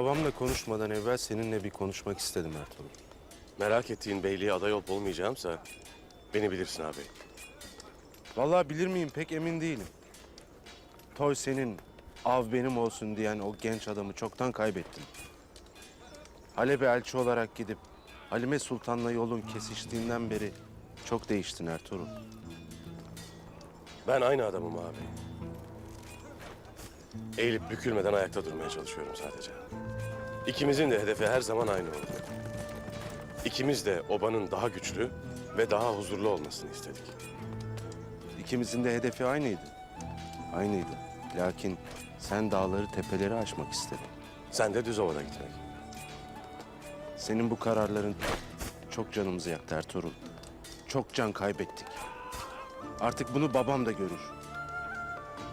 Babamla konuşmadan evvel seninle bir konuşmak istedim Ertuğrul. Merak ettiğin beyliğe aday olup olmayacağımsa beni bilirsin abi. Vallahi bilir miyim pek emin değilim. Toy senin, av benim olsun diyen o genç adamı çoktan kaybettim. Halep'e elçi olarak gidip Halime Sultan'la yolun kesiştiğinden beri çok değiştin Ertuğrul. Ben aynı adamım abi. Eğilip bükülmeden ayakta durmaya çalışıyorum sadece. İkimizin de hedefi her zaman aynı oldu. İkimiz de obanın daha güçlü ve daha huzurlu olmasını istedik. İkimizin de hedefi aynıydı. Aynıydı. Lakin sen dağları tepeleri aşmak istedin. Sen de düz ovada gitmek. Senin bu kararların çok canımızı yaktı Ertuğrul. Çok can kaybettik. Artık bunu babam da görür.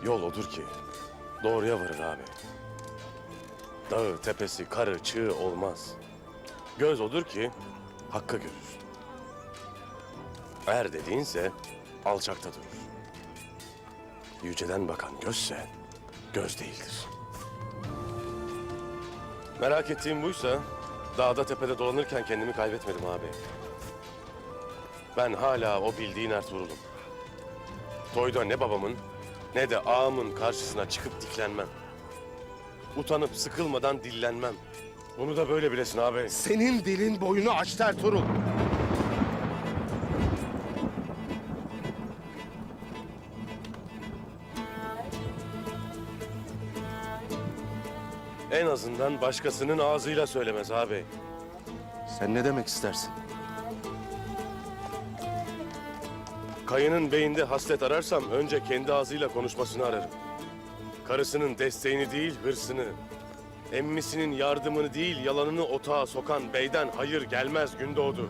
Yol odur ki doğruya varır abi. Dağı, tepesi, karı, çığı olmaz. Göz odur ki hakkı görür. Er dediğinse alçakta durur. Yüceden bakan gözse göz değildir. Merak ettiğim buysa dağda tepede dolanırken kendimi kaybetmedim abi. Ben hala o bildiğin Ertuğrul'um. Toyda ne babamın ne de ağamın karşısına çıkıp diklenmem. Utanıp sıkılmadan dillenmem. Bunu da böyle bilesin abi. Senin dilin boyunu açtı Ertuğrul. En azından başkasının ağzıyla söylemez abi. Sen ne demek istersin? Kayının beyinde haslet ararsam önce kendi ağzıyla konuşmasını ararım. Karısının desteğini değil hırsını, emmisinin yardımını değil yalanını otağa sokan beyden hayır gelmez Gündoğdu.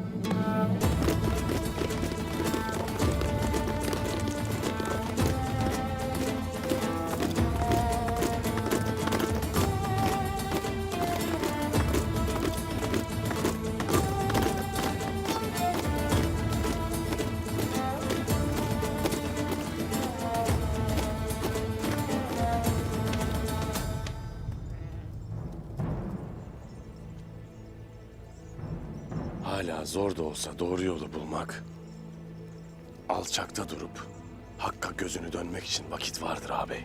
Zor da olsa doğru yolu bulmak, alçakta durup hakka gözünü dönmek için vakit vardır abi.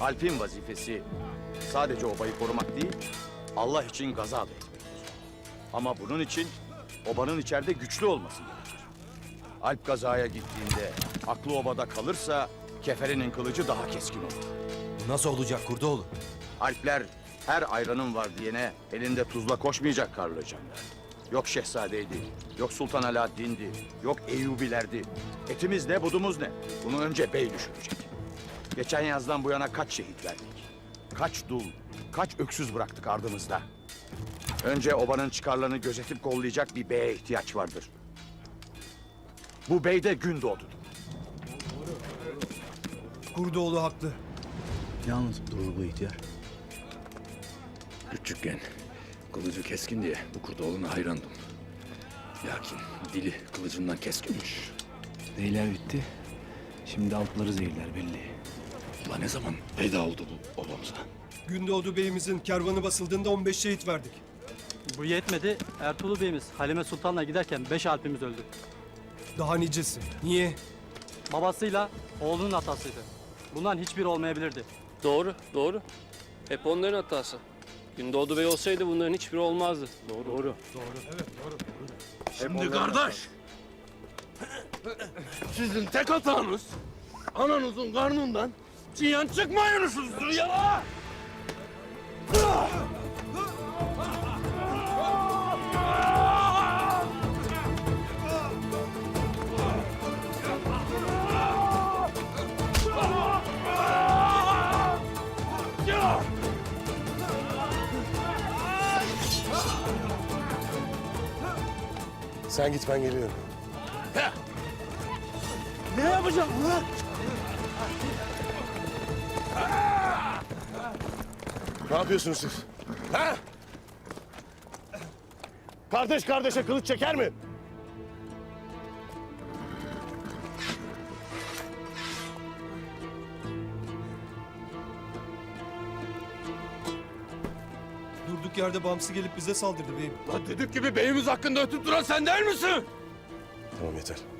Alp'in vazifesi sadece obayı korumak değil, Allah için gaza da etmektir. Ama bunun için obanın içeride güçlü olması gerekir. Alp gazaya gittiğinde aklı obada kalırsa keferinin kılıcı daha keskin olur. Nasıl olacak Kurdoğlu? Alpler her ayranın var diyene elinde tuzla koşmayacak Karlıcanlar. Yok şehzadeydi, yok Sultan Alaaddin'di, yok Eyyubilerdi. Etimiz ne, budumuz ne? Bunu önce bey düşünecek. Geçen yazdan bu yana kaç şehit verdik? Kaç dul, kaç öksüz bıraktık ardımızda? Önce obanın çıkarlarını gözetip kollayacak bir beye ihtiyaç vardır. Bu bey de Gündoğdu'dur. Kurdoğlu haklı. Yalnız durur bu ihtiyar. Küçükken kılıcı keskin diye bu Kurdoğlu'na hayrandım. Lakin dili kılıcından keskinmiş. Beyler bitti. Şimdi altları zehirler belli. Ulan ne zaman veda oldu bu obamıza? Gündoğdu Bey'imizin kervanı basıldığında 15 şehit verdik. Bu yetmedi. Ertuğrul Bey'imiz Halime Sultan'la giderken beş alpimiz öldü. Daha nicesi. Niye? Babasıyla oğlunun hatasıydı. Bundan hiçbiri olmayabilirdi. Doğru, doğru. Hep onların hatası. Gündoğdu Bey olsaydı bunların hiçbiri olmazdı. Doğru. Doğru. Şimdi kardeş, sizin tek hatanız ananızın karnından çiyan çıkmayınızdır ya. Sen git ben geliyorum. Heh. Ne yapacağım lan? Ne yapıyorsunuz siz? Ha? Kardeş kardeşe kılıç çeker mi? Durduk yerde Bamsı gelip bize saldırdı beyim. Lan düdük gibi beyimiz hakkında ötüp duran sen değil misin? Tamam yeter. Yeter.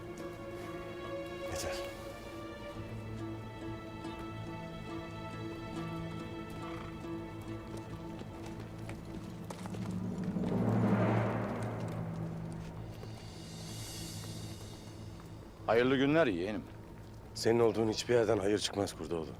Hayırlı günler yeğenim. Senin olduğun hiçbir yerden hayır çıkmaz Kurdoğlu.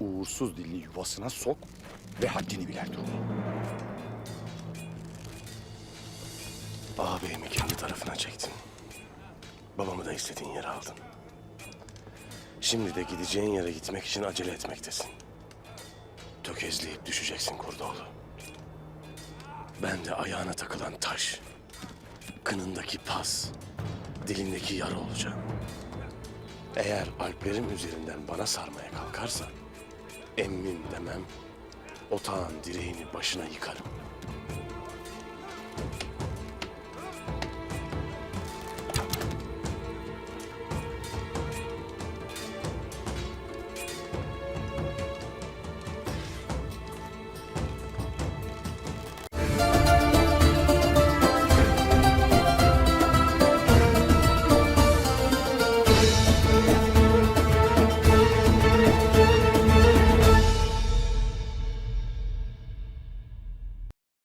Uğursuz dilli yuvasına sok ve haddini bil Ertuğrul. Ağabeyimi kendi tarafına çektin. Babamı da istediğin yere aldın. Şimdi de gideceğin yere gitmek için acele etmektesin. Tökezleyip düşeceksin Kurdoğlu. Ben de ayağına takılan taş, kınındaki pas, dilindeki yara olacağım. Eğer alplerim üzerinden bana sarmaya kalkarsan, emmim demem, otağın direğini başına yıkarım.